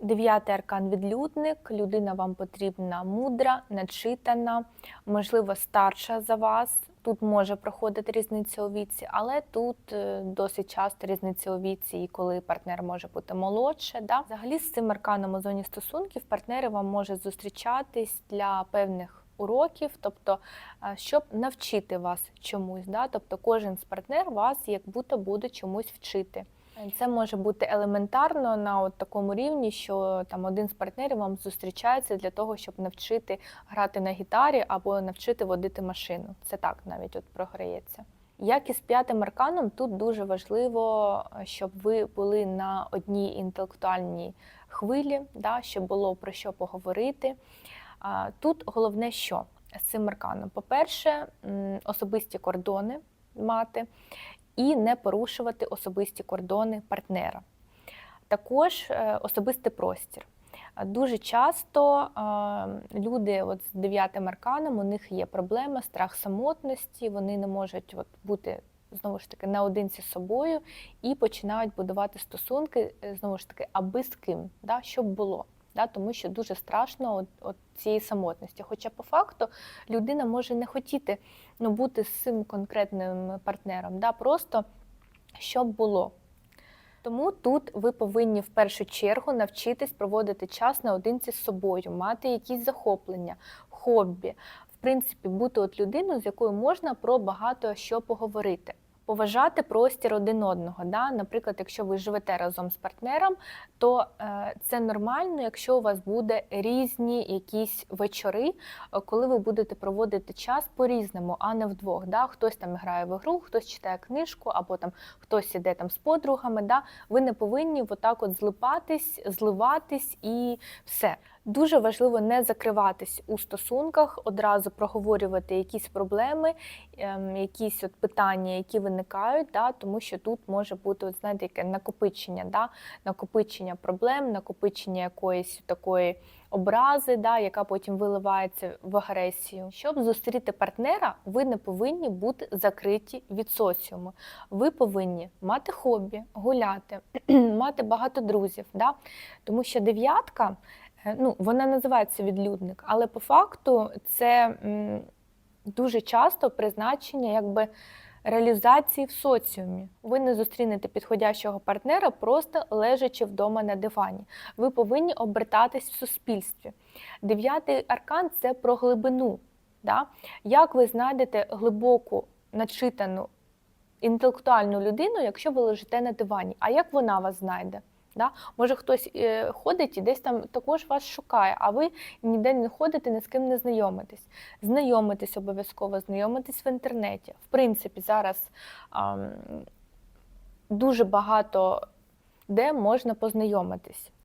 Дев'ятий аркан відлюдник. Людина вам потрібна мудра, начитана, можливо, старша за вас. Тут може проходити різниця у віці, але тут е, досить часто різниця у віці, і коли партнер може бути молодше. Да? Взагалі з цим арканом у зоні стосунків партнери вам можуть зустрічатись для певних уроків, тобто е, щоб навчити вас чомусь. Да? Тобто кожен з партнер вас як будто буде чомусь вчити. Це може бути елементарно на от такому рівні, що там один з партнерів вам зустрічається для того, щоб навчити грати на гітарі або навчити водити машину. Це так навіть от програється. Як і з п'ятим арканом, тут дуже важливо, щоб ви були на одній інтелектуальній хвилі, да, щоб було про що поговорити. Тут головне, що з цим арканом? По-перше, особисті кордони мати і не порушувати особисті кордони партнера. Також е, особистий простір. Дуже часто е, люди от з дев'ятим арканом у них є проблема, страх самотності, вони не можуть от бути знову ж таки наодинці з собою і починають будувати стосунки е, знову ж таки, аби з ким, да, щоб було. Да, тому що дуже страшно от, от цієї самотності. Хоча по факту людина може не хотіти ну, бути з цим конкретним партнером, да, просто щоб було. Тому тут ви повинні в першу чергу навчитись проводити час наодинці з собою, мати якісь захоплення, хобі, в принципі, бути от людиною, з якою можна про багато що поговорити. Поважати простір один одного. Да? Наприклад, якщо ви живете разом з партнером, то е, це нормально, якщо у вас буде різні якісь вечори, е, коли ви будете проводити час по-різному, а не вдвох. Да? Хтось там грає в ігру, хтось читає книжку, або там хтось іде там з подругами. Да? Ви не повинні отак от злипатись, зливатись і все. Дуже важливо не закриватись у стосунках, одразу проговорювати якісь проблеми, ем, якісь от питання, які виникають, да, тому що тут може бути, от, знаєте, яке накопичення, да, накопичення проблем, накопичення якоїсь такої образи, да, яка потім виливається в агресію. Щоб зустріти партнера, ви не повинні бути закриті від соціуму. Ви повинні мати хобі, гуляти, мати багато друзів. Да? Тому що дев'ятка. Е, ну, вона називається відлюдник, але по факту це дуже часто призначення якби реалізації в соціумі. Ви не зустрінете підходящого партнера, просто лежачи вдома на дивані. Ви повинні обертатись в суспільстві. Дев'ятий аркан це про глибину. Да? Як ви знайдете глибоку, начитану інтелектуальну людину, якщо ви лежите на дивані? А як вона вас знайде? Да? Може хтось е, ходить і десь там також вас шукає, а ви ніде не ходите, ні з ким не знайомитесь. Знайомитесь обов'язково, знайомитесь в інтернеті. В принципі, зараз ам, дуже багато де можна познайомитись.